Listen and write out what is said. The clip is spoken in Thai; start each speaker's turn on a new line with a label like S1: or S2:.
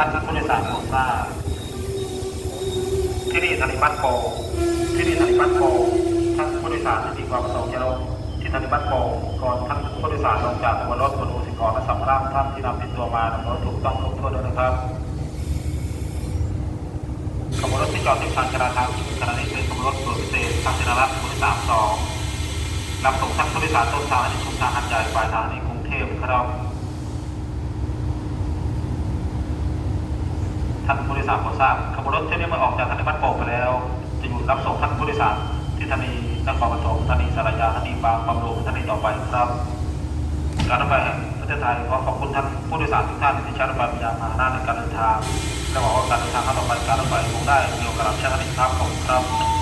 S1: ท่านผู้โดยสารโปรดทราที่นี่ธนิบัตรโปที่นี่ธนิบัตรโปท่านผู้โดยสารที่มีความประสงค์จะลงที่ธนิบัตรโปก่อนท่านผู้โดยสารลงจากบนรถบนอุปกรและสัมภาระท่านที่นำติดตัวมาต้องถูกต้องครบถ้วนด้วยนะครับขบวนรถที่จอดติดทางจราจรขณะนี้เป็นขบวนรถด่วพิเศษทางชนรัตน์บริษัทสองรับส่งท่านผู้โดยสารต้นทางที่ชุมทางหัดใหญ่ปลายทางในกรุงเทพครับ ท่านผู้โดยสารขอทราบขบวนรถเที่ยวนี้เมื่อออกจากธนิบัตรโป่งไปแล้ว จะอยู่รับส่งท่านผู้โดยสารที่ธนีนครปฐมธนีสารยาธนีบางบำรุงธนีต่อไปครับ การรถไฟแห่งประเทศไทยขอขอบคุณท่านผู้โดยสารทุกท่านที่ใช้รถไฟเป็นยานพาหนะในการเดินทางและหวังว่าการเดินทางครั้งต่อไปการรถไฟคงได้มีโอกาสใช้ธนีครับผมครับ